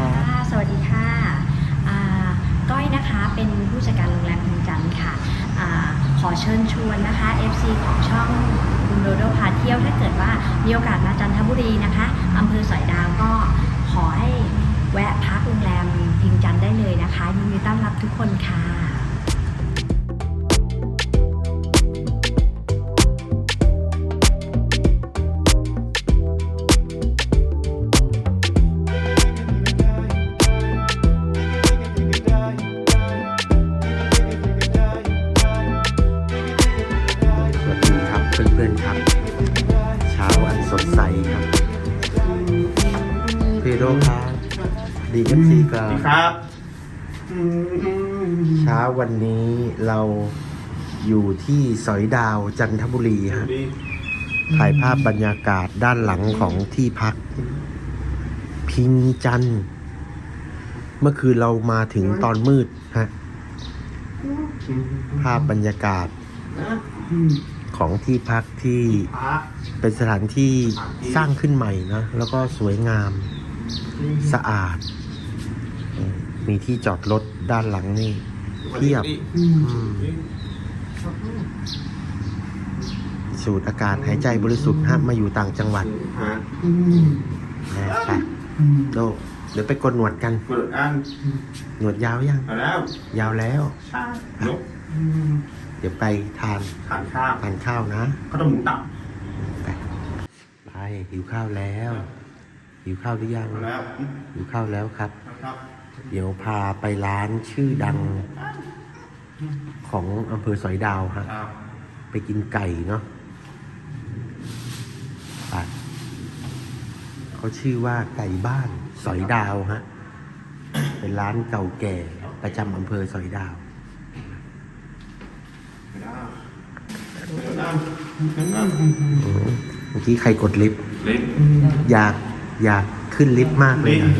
ครับ สวัสดีค่ะก้อยนะคะเป็นผู้จัดการโรงแรมพิมจันค่ะอขอเชิญชวนนะคะ FC ของช่องคุณโดโดพาเที่ยวถ้าเกิดว่ามีโอกาสมาจันทบุรีนะคะอำเภอสอยดาวก็ขอให้แวะพักโรงแรมพิมจันได้เลยนะคะยินดีต้อนรับทุกคนค่ะ พื่อนๆครับ เช้าอันสดใสครับพี่โดครับดีเอฟซีกับครับ เช้าวันนี้เราอยู่ที่สอยดาวจันทบุรีฮะถ่ายภาพบรรยากาศด้านหลังของที่พัก พิงจันทร์เมื่อคืนเรามาถึงตอนมืดฮะภาพบรรยากาศ ของที่พักที่พระเป็นสถานที่สร้างขึ้นใหม่นะแล้วก็สวยงามสะอาดเออมีที่จอดรถด้านหลังนี่เทียบอืมสูดอากาศหายใจบริสุทธิ์ฮะมาอยู่ต่างจังหวัดฮะนะไปโดเดี๋ยวไปกดหนวดกันเปิดอันหนวดยาวยังมาแล้วยาวแล้วชาลุก เดี๋ยวไปทานทานข้าวทานข้าวนะข้าวต้มหมูตับไปไปหิวข้าวแล้วหิวข้าวหรือยังมาแล้วหิวข้าวแล้วครับ ครับ เดี๋ยวพาไปร้านชื่อดัง ของอำเภอสอยดาวฮะครับไปกินไก่เนาะไปเขาชื่อว่าไก่บ้านสอยดาวฮะเป็นร้านเก่าแก่ประจำอำเภอสอยดาว ไม่ได้ไม่ได้ไม่ได้ เมื่อกี้ใครกดลิฟต์เล็กอยากอยากขึ้นลิฟต์มากเลยนะ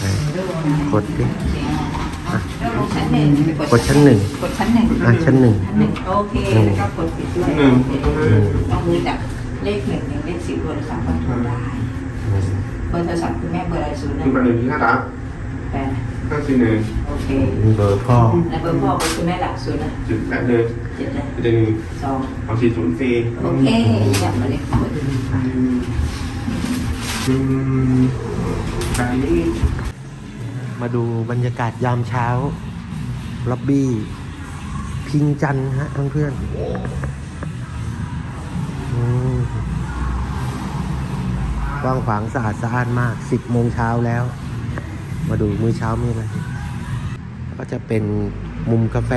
เออกดดิแล้วลงชั้นหนึ่งไปกดชั้นหนึ่งกดชั้นหนึ่งอะชั้นหนึ่งชั้นหนึ่งโอเคแล้วก็กดปิดด้วยหนึ่งต้องมือจากเลขหนึ่งถึงเลขสิบโทรศัพท์ก็โทรได้เบอร์โทรศัพท์คุณแม่เบอร์อะไรศูนย์หนึ่นี่งเป็นหนึ่งที่ห้าดับแปด ห้าสี่หนึ่งโอเคมีเบอร์พ่อแล้วเบอร์พ่อของคุณแม่หลักศูนย์นะจุดแปดหนึ่งเจ็ดนะจุดหนึ่งสองสองสี่ศูนย์สี่โอเคจับมาเลยกดอืมไก่นี่มาดูบรรยากาศยามเช้าล็อบบี้ พิงจันทร์ฮะเพื่อนๆอืมกว้างขวางสะอาดสะอ้านมากสิบโมงเช้าแล้ว มาดูมื้อเช้ามีอะไรก็จะเป็นมุมกาแฟ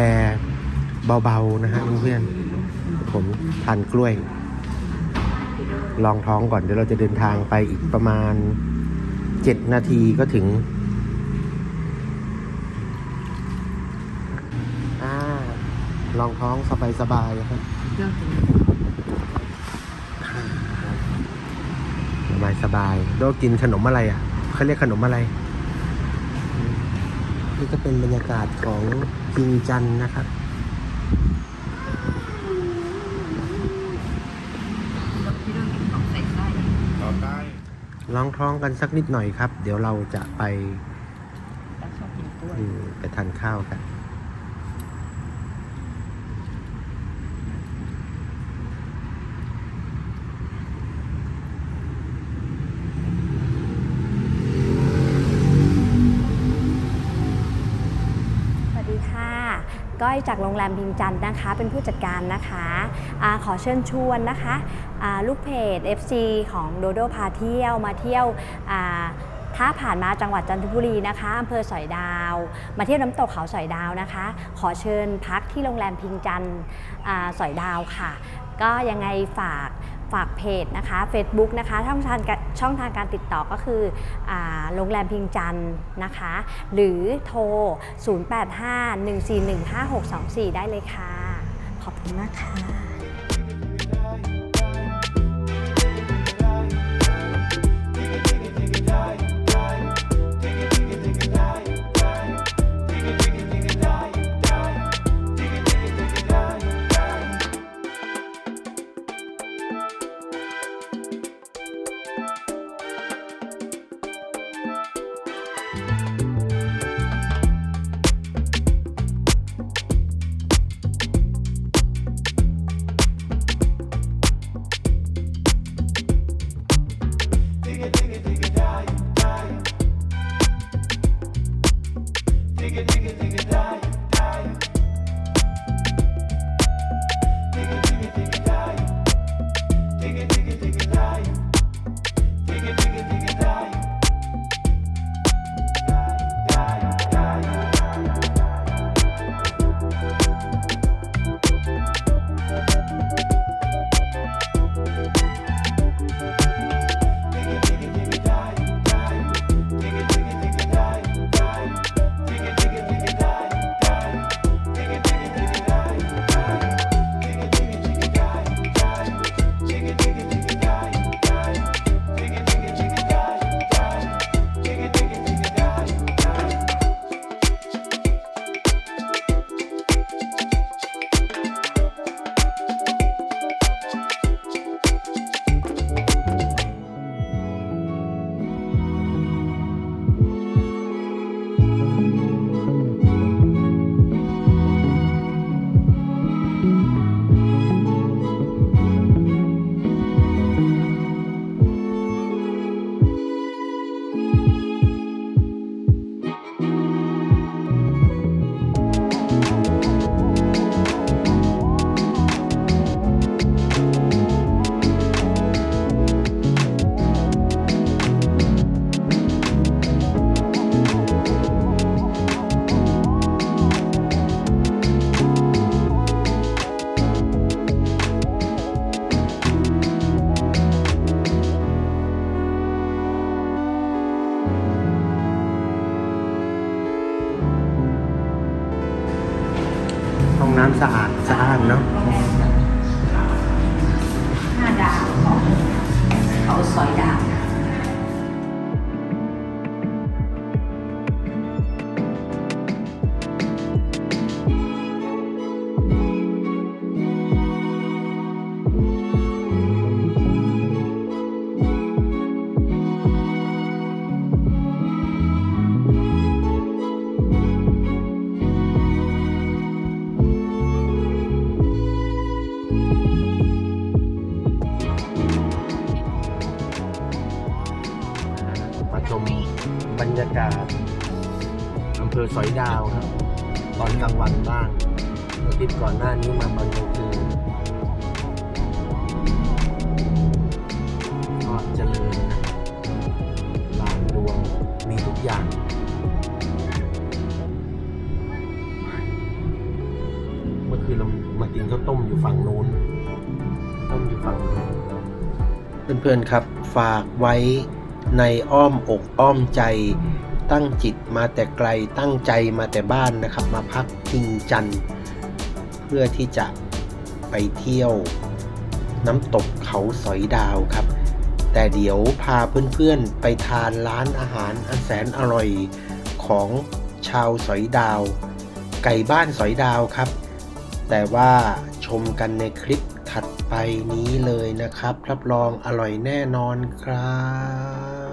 เบาๆนะฮะเพื่อนผมทานกล้วย ลองท้องก่อนเดี๋ยวเราจะเดินทางไปอีกประมาณเจ็ดนาทีก็ถึงอ่าลองท้องสบายสบายๆครับสบายสบายๆโดกินขนมอะไรอะเขาเรียกขนมอะไร นี่ก็เป็นบรรยากาศของพิงจันนะครับ ต่อได้ลองท้องกันสักนิดหน่อยครับ เดี๋ยวเราจะไปอืมไปทานข้าวกัน ก้อยจากโรงแรมพิมจันนะคะ เป็นผู้จัดการนะคะอขอเชิญชวนนะคะลูกเพจ FC ของโดโดพาเที่ยวมาเที่ยวอ่าถ้าผ่านมาจังหวัดจันทบุรีนะคะอำเภอสอยดาว มาเที่ยวน้ำตกเขาสอยดาวนะคะ ขอเชิญพักที่โรงแรมพิงจันทร์สอยดาวค่ะ ก็ยังไงฝากฝากเพจนะคะ Facebook นะคะช่องทางการ ช่องทางการติดต่อก็คืออโรงแรมพิงจันนะคะ หรือโทร 0851415624 ได้เลยค่ะ ขอบคุณมากค่ะ น้ำสะอาดสะอาดเนาะห้าดาวของเขาสอยดาว กาอำเภอสอยดาวครับ ตอนกลางวันบ้างอาทิตย์ก่อนหน้านี้มาตอนกลางคืนก็เจริญนะลานดวงมีทุกอย่างเมื่อคืนเรามากินข้าวต้มอยู่ฝั่งนู้นต้มอยู่ฝั่งนู้นเพื่อนๆครับฝากไว้ในอ้อมอกอ้อมใจ ตั้งจิตมาแต่ไกลตั้งใจมาแต่บ้านนะครับ มาพักพิงจันเพื่อที่จะไปเที่ยวน้ำตกเขาสอยดาวครับ แต่เดี๋ยวพาเพื่อนๆไปทานร้านอาหารอันแสนอร่อยของชาวสอยดาว ไก่บ้านสอยดาวครับ แต่ว่าชมกันในคลิปถัดไปนี้เลยนะครับ รับรองอร่อยแน่นอนครับ